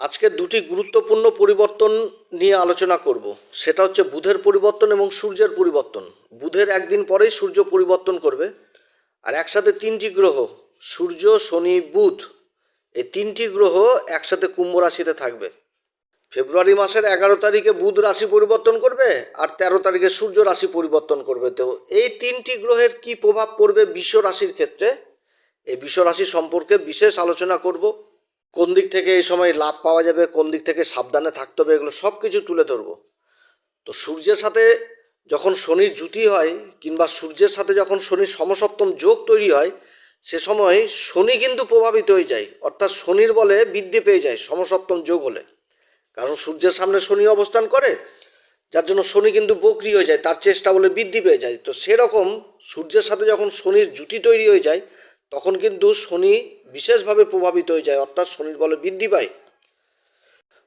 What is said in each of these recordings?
আজকে দুটি গুরুত্বপূর্ণ পরিবর্তন নিয়ে আলোচনা করব। সেটা হচ্ছে বুধের পরিবর্তন এবং সূর্যের পরিবর্তন। বুধের একদিন পরেই সূর্য পরিবর্তন করবে। আর একসাথে তিনটি গ্রহ, সূর্য, শনি, বুধ, এই তিনটি গ্রহ একসাথে কুম্ভ রাশিতে থাকবে। ফেব্রুয়ারি মাসের এগারো তারিখে বুধ রাশি পরিবর্তন করবে আর তেরো তারিখে সূর্য রাশি পরিবর্তন করবে। তো এই তিনটি গ্রহের কি প্রভাব পড়বে বিশ্ব রাশির ক্ষেত্রে? এই বিশ্ব রাশি সম্পর্কে বিশেষ আলোচনা করব। কোন দিক থেকে এই সময় লাভ পাওয়া যাবে, কোন দিক থেকে সাবধানে থাকতে হবে, এগুলো সব কিছু তুলে ধরবো। তো সূর্যের সাথে যখন শনির জুতি হয় কিংবা সূর্যের সাথে যখন শনির সমসপ্তম যোগ তৈরি হয়, সে সময় শনি কিন্তু প্রভাবিত হয়ে যায়। অর্থাৎ শনির বলে বৃদ্ধি পেয়ে যায় সমসপ্তম যোগ হলে। কারণ সূর্যের সামনে শনি অবস্থান করে, যার জন্য শনি কিন্তু বকরি হয়ে যায়, তার চেষ্টা বলে বৃদ্ধি পেয়ে যায়। তো সেরকম সূর্যের সাথে যখন শনির জুতি তৈরি হয়ে যায়, তখন কিন্তু শনি বিশেষভাবে প্রভাবিত হয়ে যায়, অর্থাৎ শনির বলে বৃদ্ধি পায়।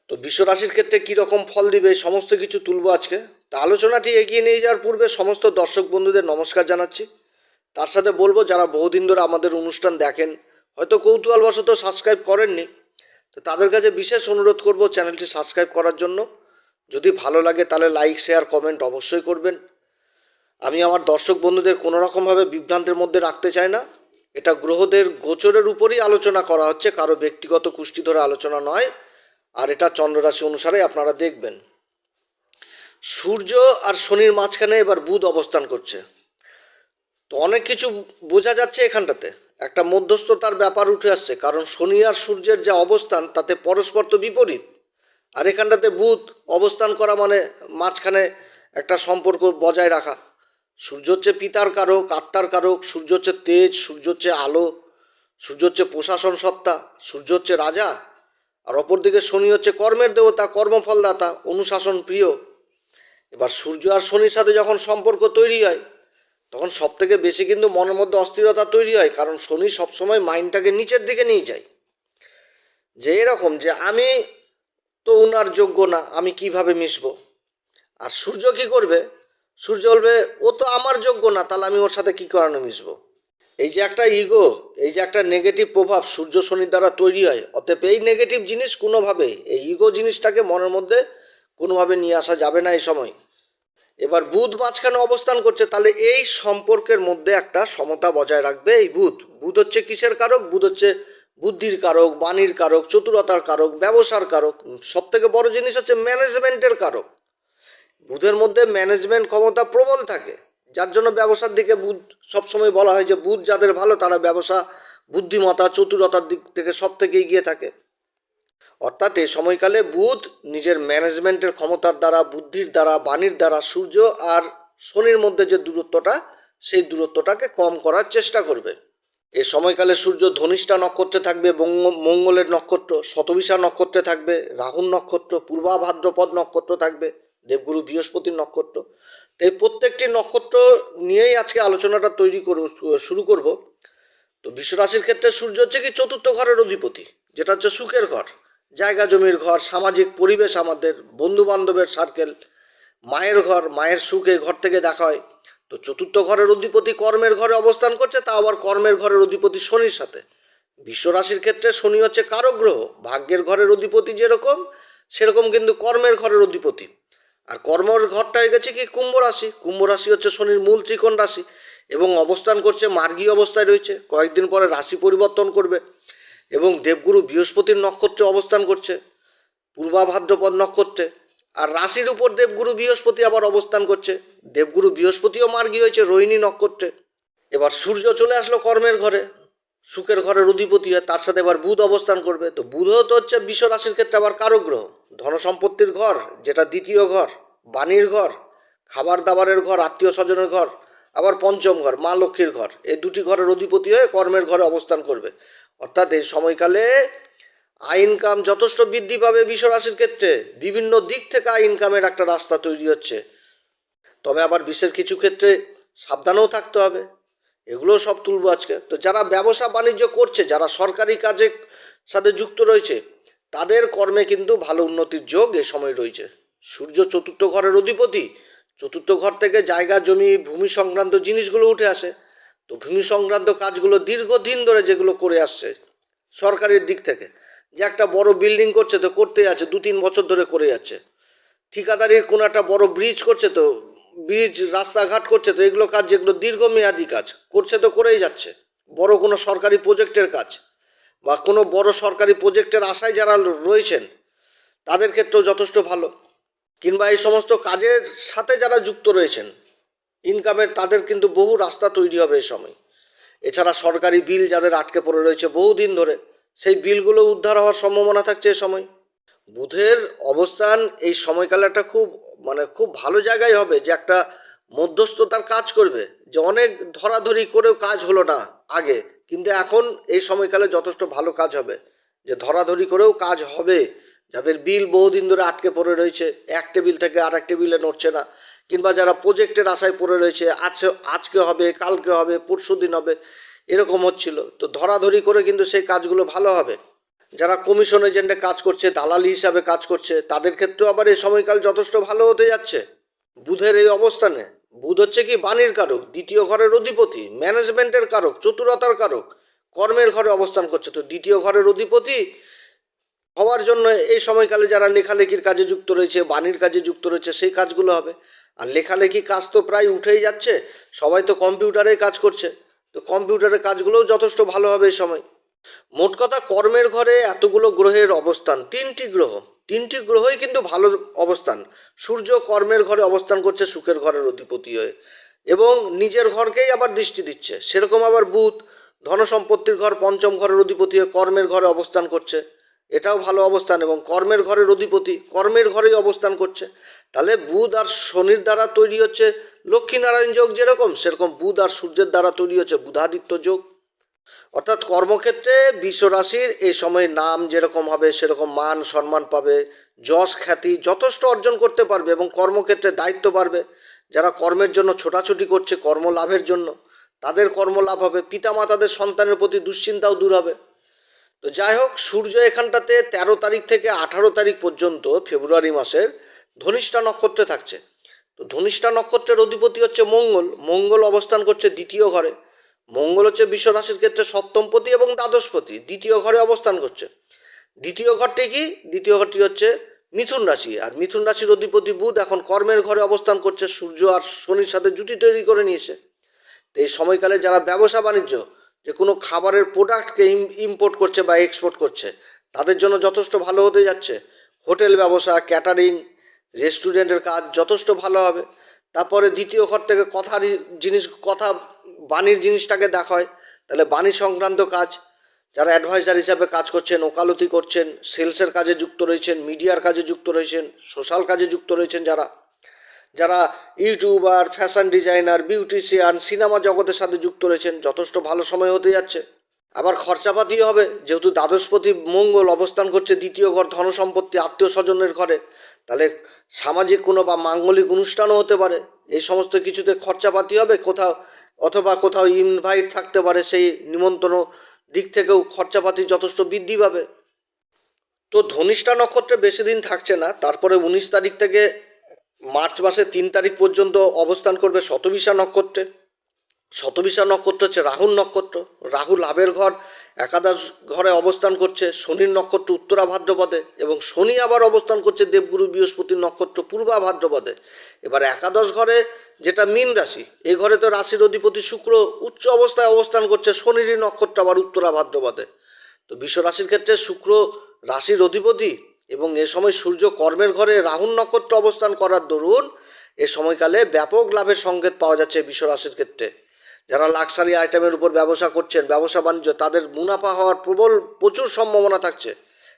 তো বিশ্ব রাশির ক্ষেত্রে কী রকম ফল দিবে, সমস্ত কিছু তুলব আজকে। তা আলোচনাটি এগিয়ে নিয়ে যাওয়ার পূর্বে সমস্ত দর্শক বন্ধুদের নমস্কার জানাচ্ছি। তার সাথে বলব, যারা বহুদিন ধরে আমাদের অনুষ্ঠান দেখেন, হয়তো কৌতূহলবশত সাবস্ক্রাইব করেননি, তো তাদের কাছে বিশেষ অনুরোধ করব চ্যানেলটি সাবস্ক্রাইব করার জন্য। যদি ভালো লাগে তাহলে লাইক শেয়ার কমেন্ট অবশ্যই করবেন। আমি আমার দর্শক বন্ধুদের কোনো রকমভাবে বিভ্রান্তের মধ্যে রাখতে চাই না। এটা গ্রহদের গোচরের উপরেই আলোচনা করা হচ্ছে, কারও ব্যক্তিগত কুষ্টি ধরে আলোচনা নয়, আর এটা চন্দ্ররাশি অনুসারে আপনারা দেখবেন। সূর্য আর শনির মাঝখানে এবার বুধ অবস্থান করছে। তো অনেক কিছু বোঝা যাচ্ছে এখানটাতে। একটা মধ্যস্থতার ব্যাপার উঠে আসছে, কারণ শনি আর সূর্যের যে অবস্থান, তাতে পরস্পর তো বিপরীত। আর এখানটাতে বুধ অবস্থান করা মানে মাঝখানে একটা সম্পর্ক বজায় রাখা। সূর্য হচ্ছে পিতার কারক, আত্মার কারক, সূর্য হচ্ছে তেজ, সূর্য হচ্ছে আলো, সূর্য হচ্ছে প্রশাসন সত্তা, সূর্য হচ্ছে রাজা, আর অপরদিকে শনি হচ্ছে কর্মের দেবতা, কর্মফলদাতা, অনুশাসন প্রিয়। এবার সূর্য আর শনির সাথে যখন সম্পর্ক তৈরি হয়, তখন সব থেকে বেশি কিন্তু মনের মধ্যে অস্থিরতা তৈরি হয়, কারণ শনি সবসময় মাইন্ডটাকে নিচের দিকে নিয়ে যায়। যে এরকম যে আমি তো উনার যোগ্য না, আমি কীভাবে মিশবো? আর সূর্য কি করবে? সূর্য বলবে, ও তো আমার যোগ্য না, তাহলে আমি ওর সাথে কি করানো মিশবো? এই যে একটা ইগো এই যে একটা নেগেটিভ প্রভাব সূর্য শনির দ্বারা তৈরি হয়, অতএব এই নেগেটিভ জিনিস কোনোভাবে, এই ইগো জিনিসটাকে মনের মধ্যে কোনোভাবে নিয়ে আসা যাবে না এই সময়। এবার বুধ মাঝখানে অবস্থান করছে, তাহলে এই সম্পর্কের মধ্যে একটা সমতা বজায় রাখবে এই বুধ। বুধ হচ্ছে কিসের কারক? বুধ হচ্ছে বুদ্ধির কারক, বাণীর কারক, চতুরতার কারক, ব্যবসার কারক। সব থেকে বড় জিনিস হচ্ছে ম্যানেজমেন্টের কারক। বুধের মধ্যে ম্যানেজমেন্ট ক্ষমতা প্রবল থাকে, যার জন্য ব্যবসার দিকে বুধ সবসময় বলা হয় যে বুধ যাদের ভালো তারা ব্যবসা, বুদ্ধিমত্তা, চতুরতার দিক থেকে সব থেকে এগিয়ে থাকে। অর্থাৎ এই সময়কালে বুধ নিজের ম্যানেজমেন্টের ক্ষমতার দ্বারা, বুদ্ধির দ্বারা, বাণীর দ্বারা সূর্য আর শনির মধ্যে যে দূরত্বটা, সেই দূরত্বটাকে কম করার চেষ্টা করবে। এ সময়কালে সূর্য ধনিষ্ঠা নক্ষত্রে থাকবে মঙ্গলের নক্ষত্র শতবিশা নক্ষত্রে থাকবে রাহুল নক্ষত্র, পূর্বাভাদ্রপদ নক্ষত্র থাকবে। দেবগুরু বৃহস্পতির নক্ষত্র। তো এই প্রত্যেকটি নক্ষত্র নিয়েই আজকে আলোচনাটা তৈরি করব, শুরু করব। তো বিশ্বরাশির ক্ষেত্রে সূর্য হচ্ছে কি চতুর্থ ঘরের অধিপতি, যেটা হচ্ছে সুখের ঘর। জায়গা জমির ঘর, সামাজিক পরিবেশ আমাদের বন্ধু বান্ধবের সার্কেল মায়ের ঘর, মায়ের সুখ এই ঘর থেকে দেখা হয়। তো চতুর্থ ঘরের অধিপতি কর্মের ঘরে অবস্থান করছে তা আবার কর্মের ঘরের অধিপতি শনির সাথে। বিশ্বরাশির ক্ষেত্রে শনি হচ্ছে কারক গ্রহ, ভাগ্যের ঘরের অধিপতি যেরকম, সেরকম কিন্তু কর্মের ঘরের অধিপতি। আর কর্মের ঘরটা হয়ে গেছে কি কুম্ভ রাশি। কুম্ভ রাশি হচ্ছে শনির মূল ত্রিকোণ রাশি এবং অবস্থান করছে মার্গী অবস্থায় রয়েছে। কয়েকদিন পরে রাশি পরিবর্তন করবে এবং দেবগুরু বৃহস্পতির নক্ষত্রে অবস্থান করছে, পূর্বাভাদ্রপদ নক্ষত্রে। আর রাশির উপর দেবগুরু বৃহস্পতি আবার অবস্থান করছে। দেবগুরু বৃহস্পতিও মার্গী হয়েছে, রোহিণী নক্ষত্রে। এবার সূর্য চলে আসলো কর্মের ঘরে, সুখের ঘরের অধিপতি হয় তার সাথে এবার বুধ অবস্থান করবে। তো বুধও তো হচ্ছে বিশ্ব রাশির ক্ষেত্রে আবার কারক গ্রহ। ধনসম্পত্তির ঘর, যেটা দ্বিতীয় ঘর, বাণীর ঘর খাবার দাবারের ঘর, আত্মীয় স্বজনের ঘর, আবার পঞ্চম ঘর, মা লক্ষ্মীর ঘর। এই দুটি ঘরের অধিপতি হয়ে কর্মের ঘরে অবস্থান করবে। অর্থাৎ এই সময়কালে আয় ইনকাম যথেষ্ট বৃদ্ধি পাবে বিশ্ব রাশির ক্ষেত্রে। বিভিন্ন দিক থেকে আয় ইনকামের একটা রাস্তা তৈরি হচ্ছে। তবে আবার বিশেষ কিছু ক্ষেত্রে সাবধানেও থাকতে হবে। এগুলোও সব তুলবো আজকে। তো যারা ব্যবসা বাণিজ্য করছে, যারা সরকারি কাজের সাথে যুক্ত রয়েছে তাদের কর্মে কিন্তু ভালো উন্নতির যোগ এ সময় রয়েছে। সূর্য চতুর্থ ঘরের অধিপতি, চতুর্থ ঘর থেকে জায়গা, জমি, ভূমি সংক্রান্ত জিনিসগুলো উঠে আসে। তো ভূমি সংক্রান্ত কাজগুলো দীর্ঘদিন ধরে যেগুলো করে আসছে সরকারের দিক থেকে, যে একটা বড় বিল্ডিং করছে তো করতেই আছে, দু তিন বছর ধরে করে যাচ্ছে। ঠিকাদারির কোনো একটা বড় ব্রিজ করছে তো, ব্রিজ, রাস্তাঘাট করছে তো, এগুলো কাজ যেগুলো দীর্ঘমেয়াদী কাজ, করছে তো করেই যাচ্ছে। বড় কোনো সরকারি প্রজেক্টের কাজ। বা কোনো বড় সরকারি প্রজেক্টের আশায় যারা রয়েছেন, তাদের ক্ষেত্রেও যথেষ্ট ভালো। কিংবা এই সমস্ত কাজের সাথে যারা যুক্ত রয়েছেন ইনকামের তাদের কিন্তু বহু রাস্তা তৈরি হবে এই সময়। এছাড়া সরকারি বিল যাদের আটকে পড়ে রয়েছে বহুদিন ধরে, সেই বিলগুলো উদ্ধার হওয়ার সম্ভাবনা থাকছে এ সময়। বুধের অবস্থান এই সময়কালে একটা খুব মানে খুব ভালো জায়গায় হবে যে একটা মধ্যস্থতার কাজ করবে, যে অনেক ধরাধরি করেও কাজ হলো না। আগে। কিন্তু এখন এই সময়কালে যথেষ্ট ভালো কাজ হবে। যে ধরাধরি করেও কাজ হবে। যাদের বিল বহুদিন ধরে আটকে পড়ে রয়েছে, এক টেবিল থেকে আর এক টেবিলে নড়ছে না। কিংবা যারা প্রজেক্টের আশায় পড়ে রয়েছে আজকে আজকে হবে, কালকে হবে, পরশু দিন হবে, এরকম হচ্ছিল। তো ধরাধরি করে কিন্তু সেই কাজগুলো ভালো হবে। যারা কমিশন এজেন্টে কাজ করছে, দালালি হিসাবে কাজ করছে, তাদের ক্ষেত্রেও আবার এই সময়কাল যথেষ্ট ভালো হতে যাচ্ছে। বুধের এই অবস্থানে বুধ হচ্ছে কি বাণীর কারক, দ্বিতীয় ঘরের অধিপতি, ম্যানেজমেন্টের কারক, চতুরতার কারক, কর্মের ঘরে অবস্থান করছে। তো দ্বিতীয় ঘরের অধিপতি হওয়ার জন্য এই সময়কালে যারা লেখালেখির কাজে যুক্ত রয়েছে, বাণীর কাজে যুক্ত রয়েছে, সেই কাজগুলো হবে। আর লেখালেখি কাজ তো প্রায় উঠেই যাচ্ছে, সবাই তো কম্পিউটারেই কাজ করছে। তো কম্পিউটারের কাজগুলোও যথেষ্ট ভালো হবে এই সময়। মোট কথা কর্মের ঘরে এতগুলো গ্রহের অবস্থান, তিনটি গ্রহ। তিনটি গ্রহই কিন্তু ভালো অবস্থান। সূর্য কর্মের ঘরে অবস্থান করছে, সুখের ঘরের অধিপতি হয়ে। এবং নিজের ঘরকেই আবার দৃষ্টি দিচ্ছে। সেরকম আবার বুধ, ধনসম্পত্তির ঘর, পঞ্চম ঘরের অধিপতি হয়ে কর্মের ঘরে অবস্থান করছে। এটাও ভালো অবস্থান এবং কর্মের ঘরের অধিপতি, কর্মের ঘরেই অবস্থান করছে। তাহলে বুধ আর শনির দ্বারা তৈরি হচ্ছে লক্ষ্মীনারায়ণ যোগ যেরকম, সেরকম বুধ আর সূর্যের দ্বারা তৈরি হচ্ছে বুধাদিত্য যোগ। অর্থাৎ কর্মক্ষেত্রে বিশ্বরাশির এই সময় নাম যেরকম হবে, সেরকম মান, সম্মান পাবে, যশ, খ্যাতি যথেষ্ট অর্জন করতে পারবে এবং কর্মক্ষেত্রে দায়িত্ব বাড়বে। যারা কর্মের জন্য ছোটাছুটি করছে, কর্মলাভের জন্য, তাদের কর্মলাভ হবে। পিতামাতাদের সন্তানের প্রতি দুশ্চিন্তাও দূর হবে। তো যাই হোক, সূর্য এখানটাতে তেরো তারিখ থেকে আঠারো তারিখ পর্যন্ত ফেব্রুয়ারি মাসের ধনিষ্ঠা নক্ষত্রে থাকছে। তো ধনিষ্ঠা নক্ষত্রের অধিপতি হচ্ছে মঙ্গল। মঙ্গল অবস্থান করছে দ্বিতীয় ঘরে। মঙ্গল হচ্ছে বিশ্ব রাশির ক্ষেত্রে সপ্তমপতি এবং দ্বাদশপতি দ্বিতীয় ঘরে অবস্থান করছে। দ্বিতীয় ঘরটি কি? দ্বিতীয় ঘরটি হচ্ছে মিথুন রাশি। আর মিথুন রাশির অধিপতি বুধ এখন কর্মের ঘরে অবস্থান করছে, সূর্য আর শনির সাথে জুটি তৈরি করে নিয়েছে। এই সময়কালে যারা ব্যবসা বাণিজ্য, যে কোনো খাবারের প্রোডাক্টকে ইম্পোর্ট করছে বা এক্সপোর্ট করছে, তাদের জন্য যথেষ্ট ভালো হতে যাচ্ছে। হোটেল ব্যবসা ক্যাটারিং রেস্টুরেন্টের কাজ যথেষ্ট ভালো হবে। তারপরে দ্বিতীয় ঘর থেকে কথার জিনিস, কথা বাণীর জিনিসটাকে দেখা হয়, তাহলে বাণী সংক্রান্ত কাজ, যারা অ্যাডভাইজার হিসাবে কাজ করছেন, ওকালতি করছেন সেলসের কাজে যুক্ত রয়েছেন মিডিয়ার কাজে যুক্ত রয়েছেন সোশ্যাল কাজে যুক্ত রয়েছেন যারা যারা YouTuber fashion designer beautician cinema জগতের সাথে যুক্ত রয়েছেন, যথেষ্ট ভালো সময় হতে যাচ্ছে। আবার খরচাপাতি হবে, যেহেতু দ্বাদশপতি মঙ্গল অবস্থান করছে দ্বিতীয় ঘর ধনসম্পত্তি আত্মীয় স্বজনের ঘরে, তাহলে সামাজিক কোনো বা মাঙ্গলিক অনুষ্ঠানও হতে পারে। এই সমস্ত কিছুতে খরচাপাতি হবে, কোথাও অথবা কোথাও ইনভাইট থাকতে পারে সেই নিমন্ত্রণ দিক থেকেও খরচাপাতি যথেষ্ট বৃদ্ধি পাবে। তো ধনিষ্ঠা নক্ষত্রে বেশি দিন থাকছে না, তারপরে উনিশ তারিখ থেকে মার্চ মাসের তিন তারিখ পর্যন্ত অবস্থান করবে শতবিশা নক্ষত্রে। শতবিশা নক্ষত্র হচ্ছে রাহুল নক্ষত্র। রাহু লাভের ঘর, একাদশ ঘরে অবস্থান করছে শনির নক্ষত্র উত্তরা ভাদ্রপদে এবং শনি আবার অবস্থান করছে দেবগুরু বৃহস্পতির নক্ষত্র পূর্বা ভাদ্রপদে। এবার একাদশ ঘরে যেটা মীন রাশি এই ঘরে তো রাশির অধিপতি শুক্র উচ্চ অবস্থায় অবস্থান করছে শনিরই নক্ষত্র আবার উত্তরা ভাদ্রপদে। তো বিশ্ব রাশির ক্ষেত্রে শুক্র রাশির অধিপতি এবং এ সময় সূর্য কর্মের ঘরে রাহুল নক্ষত্র অবস্থান করার দরুন এ সময়কালে ব্যাপক লাভের সংকেত পাওয়া যাচ্ছে বিশ্ব রাশির ক্ষেত্রে। যারা লাক্সারি আইটেমের উপর ব্যবসা করছেন, ব্যবসা বাণিজ্য, তাদের মুনাফা হওয়ার প্রবল প্রচুর সম্ভাবনা থাকছে।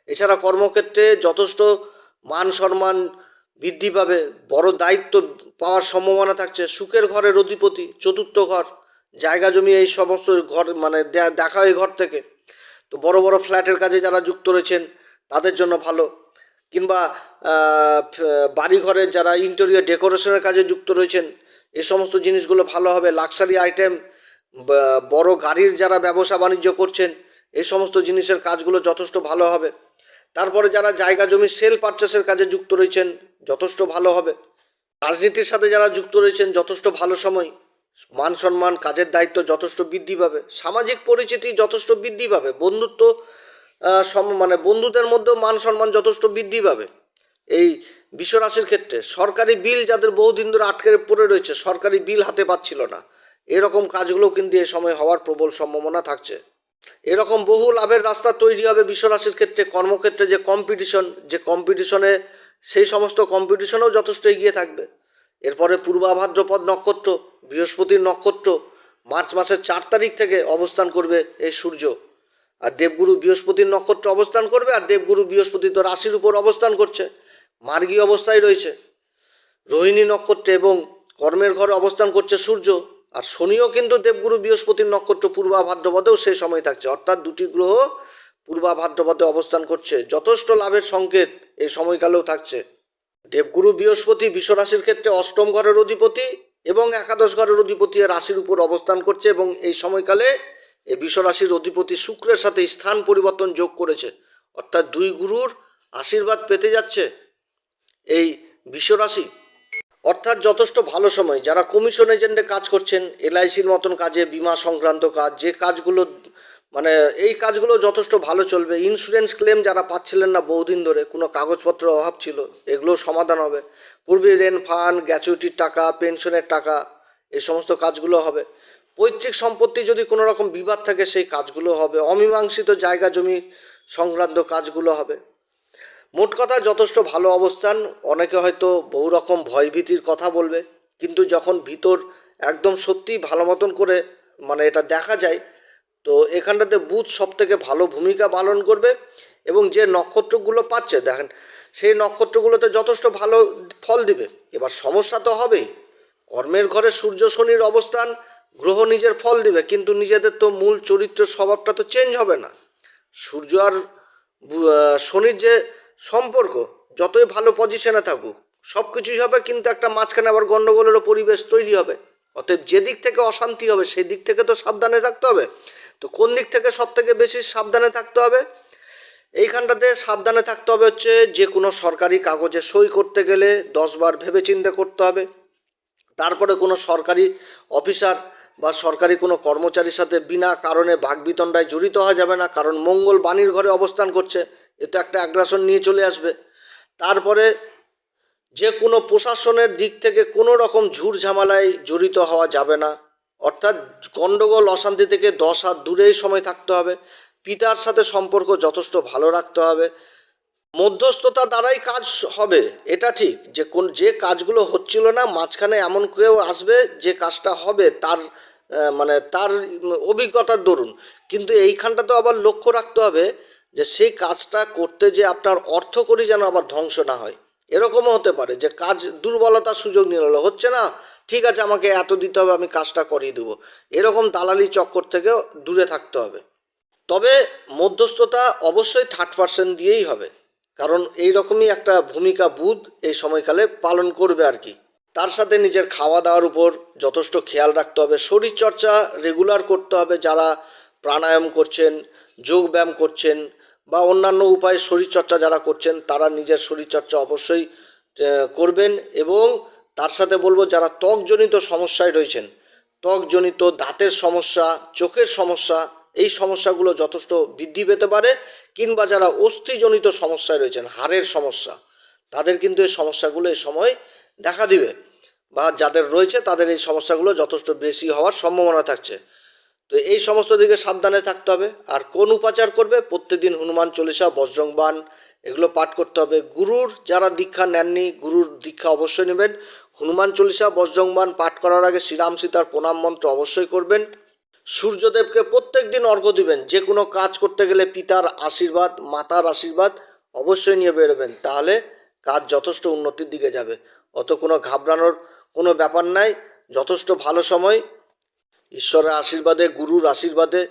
এছাড়া কর্মক্ষেত্রে যথেষ্ট মান সম্মান বৃদ্ধি পাবে, বড় দায়িত্ব পাওয়ার সম্ভাবনা থাকছে। সুখের ঘরের অধিপতি, চতুর্থ ঘর, জায়গা জমি এই সমস্ত ঘর মানে দেখা এই ঘর থেকে। তো বড় বড় ফ্ল্যাটের কাজে যারা যুক্ত রয়েছেন, তাদের জন্য ভালো। কিংবা বাড়িঘরের যারা ইন্টেরিয়র ডেকোরেশনের কাজে যুক্ত রয়েছেন এই সমস্ত জিনিসগুলো ভালো হবে। লাক্সারি আইটেম বড় গাড়ির যারা ব্যবসা বাণিজ্য করছেন, এই সমস্ত জিনিসের কাজগুলো যথেষ্ট ভালো হবে। তারপরে যারা জায়গা জমি সেল পারচেসের কাজে যুক্ত রয়েছেন, যথেষ্ট ভালো হবে। রাজনীতির সাথে যারা যুক্ত রয়েছেন, যথেষ্ট ভালো সময়। মান সম্মান, কাজের দায়িত্ব যথেষ্ট বৃদ্ধি পাবে। সামাজিক পরিচিতি যথেষ্ট বৃদ্ধি পাবে। বন্ধুত্ব মানে বন্ধুদের মধ্যেও মান সম্মান যথেষ্ট বৃদ্ধি পাবে। এই বিশ্বরাশির ক্ষেত্রে সরকারি বিল যাদের বহুদিন ধরে আটকে পড়ে রয়েছে, সরকারি বিল হাতে পাচ্ছিল না। এরকম কাজগুলো কিন্তু এ সময় হওয়ার প্রবল সম্ভাবনা থাকছে। এরকম বহু লাভের রাস্তা তৈরি হবে বিশ্বরাশির ক্ষেত্রে, কর্মক্ষেত্রে যে কম্পিটিশন যে কম্পিটিশনে সেই সমস্ত কম্পিটিশনেও যথেষ্ট এগিয়ে থাকবে। এরপরে পূর্বাভাদ্রপদ নক্ষত্র, বৃহস্পতির নক্ষত্র, মার্চ মাসের চার তারিখ থেকে অবস্থান করবে এই সূর্য। আর দেবগুরু বৃহস্পতির নক্ষত্র অবস্থান করবে, আর দেবগুরু বৃহস্পতি তো রাশির উপর অবস্থান করছে। মার্গী অবস্থায় রয়েছে। রোহিণী নক্ষত্রে এবং কর্মের ঘরে অবস্থান করছে সূর্য, আর শনিও কিন্তু দেবগুরু বৃহস্পতির নক্ষত্র পূর্বা ভাদ্রপদেও সেই সময় থাকছে। অর্থাৎ দুটি গ্রহ পূর্বা ভাদ্রপদে অবস্থান করছে। যথেষ্ট লাভের সংকেত এই সময়কালেও থাকছে। দেবগুরু বৃহস্পতি বিশ্বরাশির ক্ষেত্রে অষ্টম ঘরের অধিপতি এবং একাদশ ঘরের অধিপতি রাশির উপর অবস্থান করছে এবং এই সময়কালে এই বিশ্বরাশির অধিপতি শুক্রের সাথে স্থান পরিবর্তন যোগ করেছে। অর্থাৎ দুই গুরুর আশীর্বাদ পেতে যাচ্ছে। এই বিশ্বরাশি। অর্থাৎ যথেষ্ট ভালো সময়। যারা কমিশন এজেন্টে কাজ করছেন এলআইসির মতন কাজে, বিমা সংক্রান্ত কাজ, যে কাজগুলো মানে এই কাজগুলো যথেষ্ট ভালো চলবে। ইন্স্যুরেন্স ক্লেম যারা পাচ্ছিলেন না বহুদিন ধরে, কোনো কাগজপত্রের অভাব ছিল, এগুলো সমাধান হবে। প্রভিডেন্ট ফান্ড গ্র্যাচুইটির টাকা পেনশনের টাকা এই সমস্ত কাজগুলো হবে। পৈতৃক সম্পত্তি যদি কোনো রকম বিবাদ থাকে, সেই কাজগুলো হবে। অমীমাংসিত জায়গা জমি সংক্রান্ত কাজগুলো হবে। মোট কথা যথেষ্ট ভালো অবস্থান। অনেকে হয়তো বহু রকম ভয়ভীতির কথা বলবে, কিন্তু যখন ভিতর একদম সত্যি ভালো মতন করে মানে এটা দেখা যায়, তো এখানটাতে বুধ সব থেকে ভালো ভূমিকা পালন করবে এবং যে নক্ষত্রগুলো পাচ্ছে, দেখেন, সেই নক্ষত্রগুলোতে যথেষ্ট ভালো ফল দিবে। এবার সমস্যা তো হবেই। কর্মের ঘরে সূর্য শনির অবস্থান, গ্রহ নিজের ফল দিবে, কিন্তু নিজেদের তো মূল চরিত্র স্বভাবটা তো চেঞ্জ হবে না। সূর্য আর শনির যে সম্পর্ক, যতই ভালো পজিশনে থাকুক সব কিছুই হবে, কিন্তু একটা মাঝখানে আবার গণ্ডগোলেরও পরিবেশ তৈরি হবে। অতএব যে দিক থেকে অশান্তি হবে, সেই দিক থেকে তো সাবধানে থাকতে হবে। তো কোন দিক থেকে সব থেকে বেশি সাবধানে থাকতে হবে? এইখানটাতে সাবধানে থাকতে হবে হচ্ছে, যে কোনো সরকারি কাগজে সই করতে গেলে দশবার ভেবে চিন্তে করতে হবে। তারপরে কোনো সরকারি অফিসার বা সরকারি কোনো কর্মচারীর সাথে বিনা কারণে বাগবিতণ্ডায় জড়িত হওয়া যাবে না, কারণ মঙ্গল বাণীর ঘরে অবস্থান করছে। এ তো একটা আগ্রাসন নিয়ে চলে আসবে। তারপরে যে কোনো প্রশাসনের দিক থেকে কোনো রকম ঝুট ঝামেলায় জড়িত হওয়া যাবে না। অর্থাৎ গণ্ডগোল অশান্তি থেকে দশ হাত দূরেই সময় থাকতে হবে। পিতার সাথে সম্পর্ক যথেষ্ট ভালো রাখতে হবে। মধ্যস্থতা দ্বারাই কাজ হবে, এটা ঠিক। যে কোন, যে কাজগুলো হচ্ছিল না, মাঝখানে এমন কেউ আসবে যে কাজটা হবে তার মানে তার অভিজ্ঞতার দরুন। কিন্তু এইখানটা তো আবার লক্ষ্য রাখতে হবে যে সেই কাজটা করতে যে আপনার অর্থ করি যেন আবার ধ্বংস না হয়। এরকমও হতে পারে যে কাজ দুর্বলতার সুযোগ নিয়ে হলো হচ্ছে না? ঠিক আছে, আমাকে এত দিতে হবে, আমি কাজটা করিয়ে দেবো। এরকম দালালি চক্কর থেকে দূরে থাকতে হবে। তবে মধ্যস্থতা অবশ্যই থার্ড পার্সেন্ট দিয়েই হবে। কারণ এই রকমই একটা ভূমিকা বুধ এই সময়কালে পালন করবে আর কি। তার সাথে নিজের খাওয়া দাওয়ার উপর যথেষ্ট খেয়াল রাখতে হবে। শরীরচর্চা রেগুলার করতে হবে যারা প্রাণায়াম করছেন যোগ ব্যায়াম করছেন বা অন্যান্য উপায়ে শরীরচর্চা যারা করছেন, তারা নিজের শরীরচর্চা অবশ্যই করবেন এবং তার সাথে বলব যারা ত্বকজনিত সমস্যায় রয়েছেন, ত্বকজনিত দাঁতের সমস্যা, চোখের সমস্যা, এই সমস্যাগুলো যথেষ্ট বৃদ্ধি পেতে পারে কিংবা যারা অস্থিজনিত সমস্যায় রয়েছেন, হাড়ের সমস্যা, তাদের কিন্তু এই সমস্যাগুলো এই সময় দেখা দিবে বা যাদের রয়েছে তাদের এই সমস্যাগুলো যথেষ্ট বেশি হওয়ার সম্ভাবনা থাকছে। তো এই সমস্ত দিকে সাবধানে থাকতে হবে। আর কোন উপাচার করবে? প্রত্যেকদিন হনুমান চল্লিশা বজ্রংবান এগুলো পাঠ করতে হবে। গুরুর যারা দীক্ষা নেননি, গুরুর দীক্ষা অবশ্যই নেবেন। হনুমান চল্লিশা বজ্রংবান পাঠ করার আগে শ্রীরাম সীতার প্রণাম মন্ত্র অবশ্যই করবেন। সূর্যদেবকে প্রত্যেক দিন অর্ঘ্য দিবেন। যে কোনো কাজ করতে গেলে পিতার আশীর্বাদ, মাতার আশীর্বাদ অবশ্যই নিয়ে বেরোবেন। তাহলে কাজ যথেষ্ট উন্নতির দিকে যাবে। অত কোনো ঘাবড়ানোর কোনো ব্যাপার নাই। যথেষ্ট ভালো সময়। ঈশ্বরের আশীর্বাদে, গুরুর আশীর্বাদে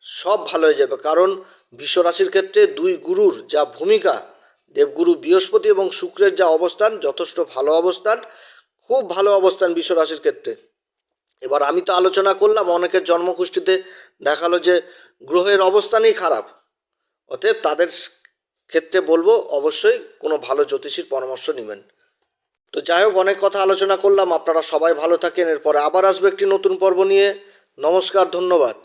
সব ভালো হয়ে যাবে। কারণ বিশ্বরাশির ক্ষেত্রে দুই গুরুর যা ভূমিকা, দেবগুরু বৃহস্পতি এবং শুক্রের যা অবস্থান, যথেষ্ট ভালো অবস্থান, খুব ভালো অবস্থান বিশ্বরাশির ক্ষেত্রে। এবার আমি তো আলোচনা করলাম অনেকের জন্মকুষ্ঠিতে দেখাল যে গ্রহের অবস্থানই খারাপ। অতএব তাদের ক্ষেত্রে বলব, অবশ্যই কোনো ভালো জ্যোতিষীর পরামর্শ নেবেন। তো যাই হোক, অনেক কথা আলোচনা করলাম। আপনারা সবাই ভালো থাকেন। এরপরে আবার আসবে একটি নতুন পর্ব নিয়ে। নমস্কার, ধন্যবাদ।